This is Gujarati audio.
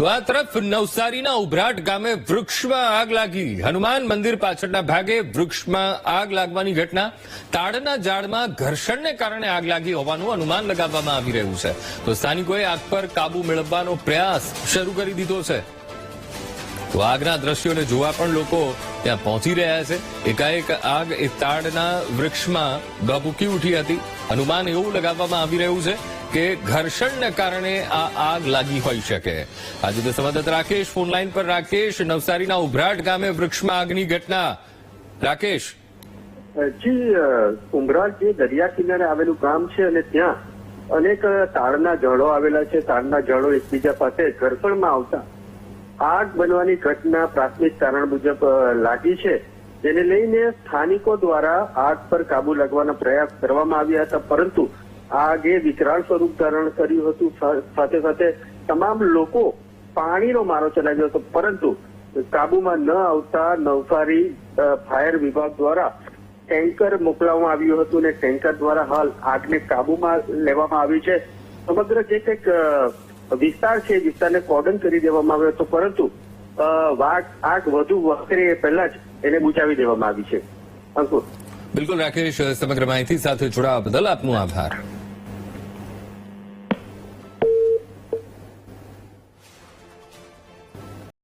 તો આ તરફ નવસારીના ઉભરાટ ગામે વૃક્ષમાં આગ લાગી. હનુમાન મંદિર પાછળના ભાગે વૃક્ષમાં આગ લાગવાની ઘટના. તાડના ઝાડમાં ઘર્ષણને કારણે આગ લાગી હોવાનું અનુમાન લગાવવામાં આવી રહ્યું છે. તો સ્થાનિકોએ આગ પર કાબુ મેળવવાનો પ્રયાસ શરૂ કરી દીધો છે. તો આગના દ્રશ્યોને જોવા પણ લોકો ત્યાં પહોંચી રહ્યા છે. એકાએક આગ એ તાડના વૃક્ષમાં ભભૂકી ઉઠી હતી. અનુમાન એવું લગાવવામાં આવી રહ્યું છે કે ઘર્ષણને કારણે આ આગ લાગી હોઈ શકે. આજે તો સંવાદદાતા રાકેશ ફોનલાઈન પર રાકેશ, નવસારીના ઉભરાટ ગામે વૃક્ષમાં આગની ઘટના. રાકેશ. જી ઉમરાટ જે દરિયા કિનારે આવેલું ગામ છે અને ત્યાં અનેક તાળના જળો આવેલા છે. તાળના જળો એકબીજા પાસે ઘર્ષણમાં આવતા આગ બનવાની ઘટના પ્રાથમિક કારણ મુજબ લાગી છે. જેને લઈને સ્થાનિકો દ્વારા આગ પર કાબુ લગવાના પ્રયાસ કરવામાં આવ્યા હતા. પરંતુ આગે વિકરાળ સ્વરૂપ ધારણ કર્યું હતું સાથે સાથે તમામ લોકો પાણીનો મારો ચલાવ્યો હતો. પરંતુ કાબુમાં ન આવતા નવસારી ફાયર વિભાગ દ્વારા ટેન્કર મોકલવામાં આવ્યું હતું અને ટેન્કર દ્વારા હાલ આગને કાબુમાં લેવામાં આવી છે. સમગ્ર જે કંઈક વિસ્તાર છે વિસ્તારને કોર્ડન કરી દેવામાં આવ્યો હતો. પરંતુ આગ વધુ વખરે એ પહેલા જ એને બુચાવી દેવામાં આવી છે. અંકુર. બિલકુલ, રાકેશ, સમગ્ર માહિતી સાથે જોડાવા બદલ આપનો આભાર.